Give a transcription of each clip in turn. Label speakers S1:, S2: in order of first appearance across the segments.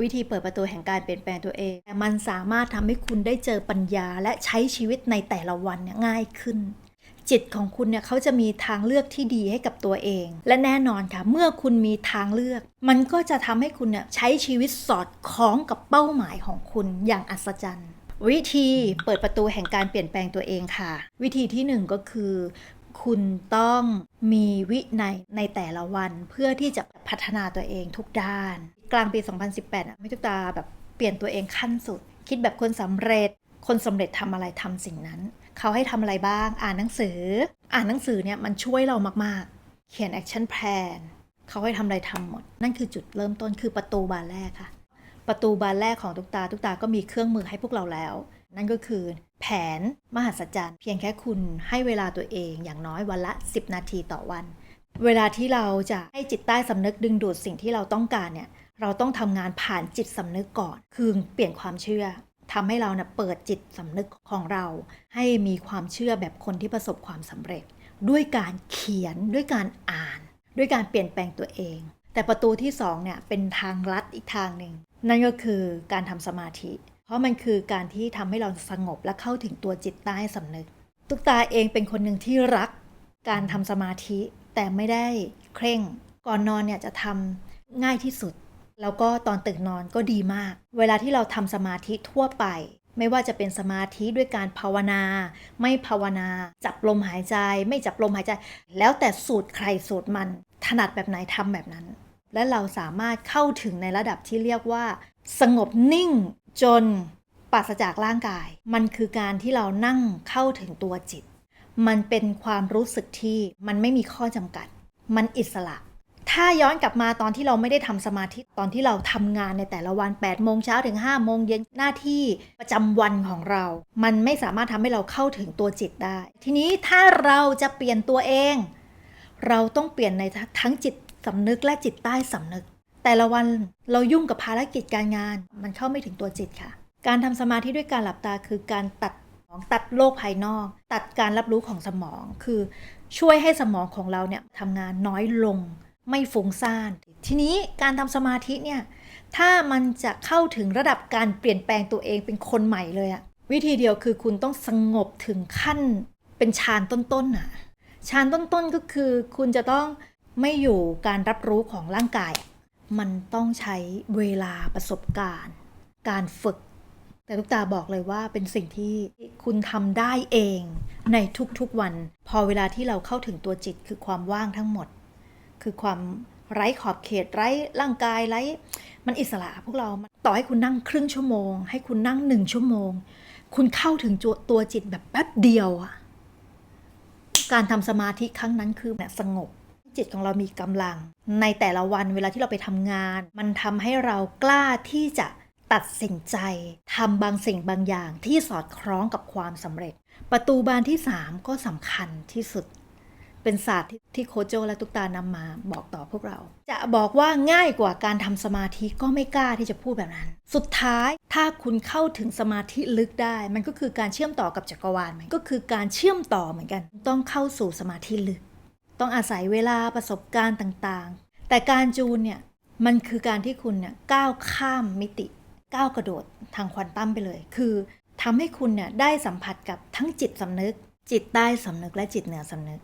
S1: วิธีเปิดประตูแห่งการเปลี่ยนแปลงตัวเอง แต่มันสามารถทำให้คุณได้เจอปัญญาและใช้ชีวิตในแต่ละวันเนี่ยง่ายขึ้น จิตของคุณเนี่ยเขาจะมีทางเลือกที่ดีให้กับตัวเอง และแน่นอนค่ะ เมื่อคุณมีทางเลือก มันก็จะทำให้คุณเนี่ยใช้ชีวิตสอดคล้องกับเป้าหมายของคุณอย่างอัศจรรย์ วิธีเปิดประตูแห่งการเปลี่ยนแปลงตัวเองค่ะ วิธีที่หนึ่งก็คือคุณต้องมีวินัยในแต่ละวันเพื่อที่จะพัฒนาตัวเองทุกด้าน กลางปี 2018อะไม่ทุกตาแบบเปลี่ยนตัวเองขั้นสุด คิดแบบคนสำเร็จ คนสำเร็จทำอะไรทำสิ่งนั้น เขาให้ทำอะไรบ้าง อ่านหนังสือ อ่านหนังสือเนี่ยมันช่วยเรามากๆ เขียนแอคชั่นแพลนเขาให้ทำอะไรทำหมด นั่นคือจุดเริ่มต้นคือประตูบานแรกค่ะ ประตูบานแรกของทุกตาทุกตาก็มีเครื่องมือให้พวกเราแล้ว นั่นก็คือแผนมหัศจรรย์ เพียงแค่คุณให้เวลาตัวเองอย่างน้อยวันละ 10 นาทีต่อวัน เวลาที่เราจะให้จิตใต้สำนึกดึงดูดสิ่งที่เราต้องการเนี่ย เราต้องทำงานผ่านจิตสำนึกก่อน คือเปลี่ยนความเชื่อทำให้เราเนะ่ะเปิดจิตสำนึกของเรา ให้มีความเชื่อแบบคนที่ประสบความสำเร็จ ด้วยการเขียนด้วยการอ่าน ด้วยการเปลี่ยนแปลงตัวเอง แต่ประตูที่สองเนี่ยเป็นทางลัดอีกทางหนึ่งนั่นก็คือการทำสมาธิ เพราะมันคือการที่ทำให้เราสงบและเข้าถึงตัวจิตใต้สำนึก ตุกตาเองเป็นคนหนึ่งที่รักการทำสมาธิแต่ไม่ได้เคร่ง ก่อนนอนเนี่ยจะทำง่ายที่สุด แล้วก็ตอนตื่นนอนก็ดีมาก เวลาที่เราทำสมาธิทั่วไป ไม่ว่าจะเป็นสมาธิด้วยการภาวนา ไม่ภาวนา จับลมหายใจ ไม่จับลมหายใจ แล้วแต่สูตรใครสูตรมัน ถนัดแบบไหนทำแบบนั้น และเราสามารถเข้าถึงในระดับที่เรียกว่า สงบนิ่งจนปราศจากร่างกาย มันคือการที่เรานั่งเข้าถึงตัวจิต มันเป็นความรู้สึกที่มันไม่มีข้อจำกัด มันอิสระ ถ้าย้อนกลับมาตอนที่เราไม่ได้ทำสมาธิตอนที่เราทำงานในแต่ละวัน8โมงเช้าถึง5โมงเย็นหน้าที่ประจำวันของเรา มันไม่สามารถทำให้เราเข้าถึงตัวจิตได้ ทีนี้ถ้าเราจะเปลี่ยนตัวเอง เราต้องเปลี่ยนในทั้งจิตสำนึกและจิตใต้สำนึก แต่ละวันเรายุ่งกับภารกิจการงาน มันเข้าไม่ถึงตัวจิตค่ะ การทำสมาธิด้วยการหลับตาคือการตัดของตัดโลกภายนอก ตัดการรับรู้ของสมองคือช่วยให้สมองของเราเนี่ยทำงานน้อยลง ไม่ฟุ้งซ่าน ทีนี้การทำสมาธิเนี่ยถ้ามันจะเข้าถึงระดับการเปลี่ยนแปลงตัวเองเป็นคนใหม่เลยอะวิธีเดียวคือคุณต้องสงบถึงขั้นเป็นฌานต้นๆน่ะฌานต้นๆก็คือคุณจะต้องไม่อยู่การรับรู้ของร่างกาย มันต้องใช้เวลาประสบการณ์ การฝึก แต่ทุกตาบอกเลยว่าเป็นสิ่งที่คุณทำได้เองในทุกๆวัน พอเวลาที่เราเข้าถึงตัวจิตคือความว่างทั้งหมด คือความไร้ขอบเขตไร้ร่างกายไร้ มันอิสระพวกเรา ต่อให้คุณนั่งครึ่งชั่วโมง ให้คุณนั่งหนึ่งชั่วโมง คุณเข้าถึงตัวจิตแบบแป๊บเดียวอะการทำสมาธิครั้งนั้นคือแบบสงบ จิตของเรามีกำลัง ในแต่ละวันเวลาที่เราไปทำงาน มันทำให้เรากล้าที่จะตัดสินใจทำบางสิ่งบางอย่างที่สอดคล้องกับความสำเร็จ ประตูบานที่ 3 ก็สำคัญที่สุด เป็นศาสตร์ที่ที่โคโจและตุกตานำมาบอกต่อพวกเรา จะบอกว่าง่ายกว่าการทำสมาธิก็ไม่กล้าที่จะพูดแบบนั้น สุดท้ายถ้าคุณเข้าถึงสมาธิลึกได้ มันก็คือการเชื่อมต่อกับจักรวาลมันก็คือการเชื่อมต่อเหมือนกัน ต้องเข้าสู่สมาธิลึก ต้องอาศัยเวลาประสบการณ์ต่างๆ แต่การจูนเนี่ยมันคือการที่คุณเนี่ยก้าวข้ามมิติก้าวกระโดดทางควอนตัมไปเลย คือทำให้คุณเนี่ยได้สัมผัสกับทั้งจิตสำนึก จิตใต้สำนึกและจิตเหนือสำนึก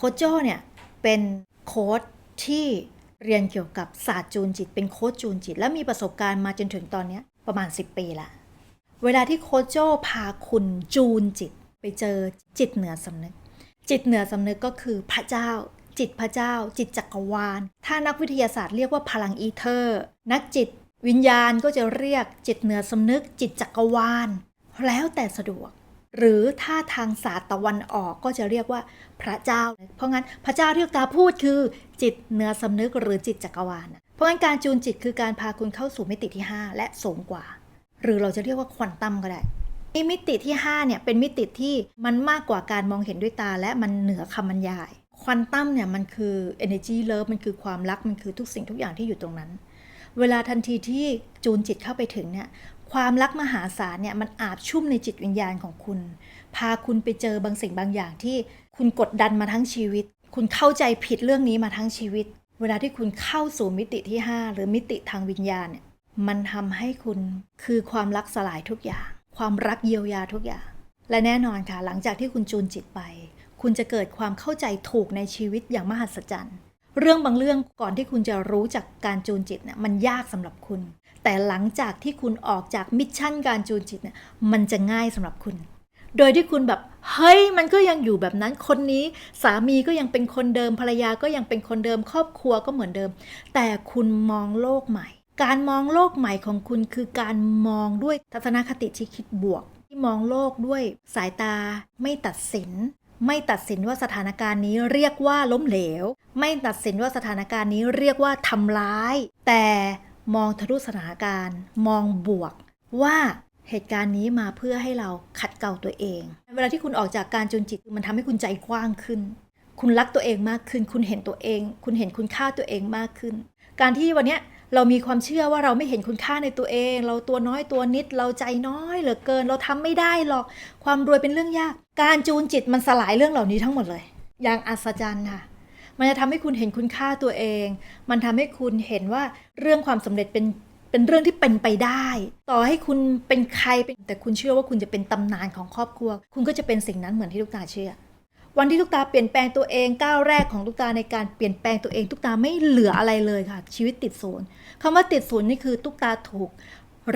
S1: คชโจเนี่ยเป็นโค้ชที่เรียนเกี่ยวกับศาสตร์จูนจิต เป็นโค้ชจูนจิต และมีประสบการณ์มาจนถึงตอนนี้ประมาณ 10 ปีละ เวลาที่โคชโจพาคุณจูนจิต ไปเจอจิตเหนือสำนึก จิตเหนือสำนึกก็คือพระเจ้า จิตพระเจ้า จิตจักรวาล ถ้านักวิทยาศาสตร์เรียกว่าพลังอีเทอร์ นักจิตวิญญาณก็จะเรียกจิตเหนือสำนึก จิตจักรวาล แล้วแต่สะดวก หรือถ้าทางศาสตร์ตะวันออกก็จะเรียกว่าพระเจ้า เพราะงั้นพระเจ้าที่ตาพูดคือ จิตเนื้อสำนึกหรือจิตจักรวาล เพราะงั้นการจูนจิตคือการพาคุณเข้าสู่มิติที่ 5 และสูงกว่า หรือเราจะเรียกว่าควอนตัมก็ได้นี่มิติที่5เนี่ยเป็นมิติที่มันมากกว่าการมองเห็นด้วยตา และมันเหนือคำบรรยาย ควอนตัมเนี่ยมันคือ energy love มันคือความรักมันคือทุกสิ่งทุกอย่างที่อยู่ตรงนั้น เวลาทันทีที่จูนจิตเข้าไปถึงเนี่ย ความรักมหาศาลเนี่ยมันอาบชุ่มในจิตวิญญาณของคุณ พาคุณไปเจอบางสิ่งบางอย่างที่คุณกดดันมาทั้งชีวิต คุณเข้าใจผิดเรื่องนี้มาทั้งชีวิต เวลาที่คุณเข้าสู่มิติที่ 5 หรือมิติทางวิญญาณเนี่ยมันทำให้คุณคือความรักสลายทุกอย่าง ความรักเยียวยาทุกอย่าง และแน่นอนค่ะ หลังจากที่คุณจูนจิตไป คุณจะเกิดความเข้าใจถูกในชีวิตอย่างมหัศจรรย์ เรื่องบางเรื่องก่อนที่คุณจะรู้จากการจูนจิตเนี่ยมันยากสำหรับคุณ แต่หลังจากที่คุณออกจากมิชชั่นการจูนจิตเนี่ยมันจะง่ายสำหรับคุณ โดยที่คุณแบบเฮ้ยมันก็ยังอยู่แบบนั้นคนนี้ สามีก็ยังเป็นคนเดิมภรรยาก็ยังเป็นคนเดิมครอบครัวก็เหมือนเดิม แต่คุณมองโลกใหม่ การมองโลกใหม่ของคุณคือการมองด้วยทัศนคติที่คิดบวก ที่มองโลกด้วยสายตาไม่ตัดสินไม่ตัดสินว่าสถานการณ์นี้เรียกว่าล้มเหลว ไม่ตัดสินว่าสถานการณ์นี้เรียกว่าทำร้าย แต่ มองทะลุสถานการณ์ มองบวกว่าเหตุการณ์นี้มาเพื่อให้เราขัดเกลาตัวเอง เวลาที่คุณออกจากการจูนจิตมันทำให้คุณใจกว้างขึ้น คุณรักตัวเองมากขึ้น คุณเห็นตัวเอง คุณเห็นคุณค่าตัวเองมากขึ้น การที่วันนี้เรามีความเชื่อว่าเราไม่เห็นคุณค่าในตัวเอง เราตัวน้อยตัวนิด เราใจน้อยเหลือเกิน เราทำไม่ได้หรอก ความรวยเป็นเรื่องยาก การจูนจิตมันสลายเรื่องเหล่านี้ทั้งหมดเลย อย่างอัศจรรย์ค่ะ มันจะทำให้คุณเห็นคุณค่าตัวเอง มันทำให้คุณเห็นว่าเรื่องความสำเร็จเป็นเป็นเรื่องที่เป็นไปได้ ต่อให้คุณเป็นใครเป็นแต่คุณเชื่อว่าคุณจะเป็นตำนานของครอบครัว คุณก็จะเป็นสิ่งนั้นเหมือนที่ลูกตาเชื่อ วันที่ลูกตาเปลี่ยนแปลงตัวเองก้าวแรกของลูกตาในการเปลี่ยนแปลงตัวเองลูกตาไม่เหลืออะไรเลยค่ะ ชีวิตติดศูนย์คำว่าติดศูนย์นี่คือลูกตาถูก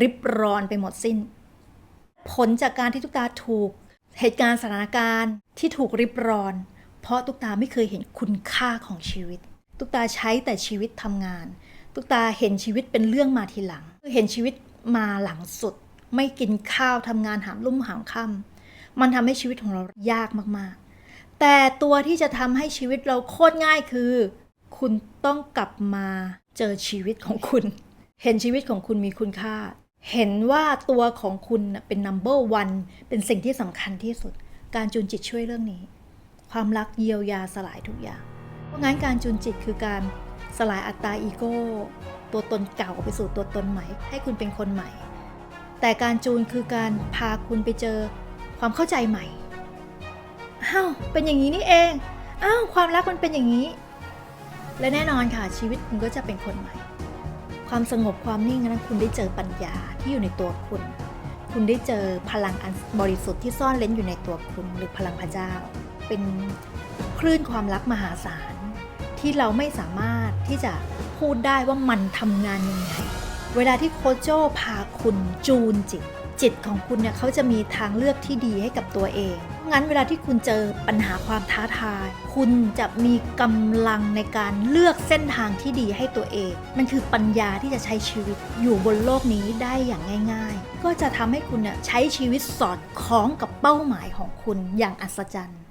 S1: ริบรอนไปหมดสิ้น ผลจากการที่ตุ๊กตาถูกเหตุการณ์สถานการณ์ที่ถูกริบรอน เพราะตุ๊กตาไม่เคยเห็นคุณค่าของชีวิต ตุ๊กตาใช้แต่ชีวิตทำงาน ตุ๊กตาเห็นชีวิตเป็นเรื่องมาทีหลัง เห็นชีวิตมาหลังสุด ไม่กินข้าวทำงานหามลุ่มหามค่ำมันทำให้ชีวิตของเรายากมากๆ แต่ตัวที่จะทำให้ชีวิตเราโคตรง่ายคือ คุณต้องกลับมาเจอชีวิตของคุณ เห็นชีวิตของคุณมีคุณค่า เห็นว่าตัวของคุณเป็น number one เป็นสิ่งที่สำคัญที่สุด การจูนจิตช่วยเรื่องนี้ ความรักเยียวยาสลายทุกอย่าง เพราะงั้นการจูนจิตคือการสลายอัตตาอีโก้ตัวตนเก่าไปสู่ตัวตนใหม่ ให้คุณเป็นคนใหม่ แต่การจูนคือการพาคุณไปเจอความเข้าใจใหม่อ้าวเป็นอย่างนี้นี่เองอ้าวความรักมันเป็นอย่างนี้ และแน่นอนค่ะชีวิตคุณก็จะเป็นคนใหม่ ความสงบความนิ่งนั้นคุณได้เจอปัญญาที่อยู่ในตัวคุณ คุณได้เจอพลังอันบริสุทธิ์ที่ซ่อนเร้นอยู่ในตัวคุณหรือพลังพระเจ้า เป็นคลื่นความรักมหาศาล ที่เราไม่สามารถที่จะพูดได้ว่ามันทำงานยังไง เวลาที่โคโจพาคุณจูนจิต จิตของคุณเนี่ยเขาจะมีทางเลือกที่ดีให้กับตัวเองงั้นเวลาที่คุณเจอปัญหาความท้าทาย คุณจะมีกำลังในการเลือกเส้นทางที่ดีให้ตัวเอง มันคือปัญญาที่จะใช้ชีวิตอยู่บนโลกนี้ได้อย่างง่าย ๆ ก็จะทำให้คุณเนี่ยใช้ชีวิตสอดคล้องกับเป้าหมายของคุณอย่างอัศจรรย์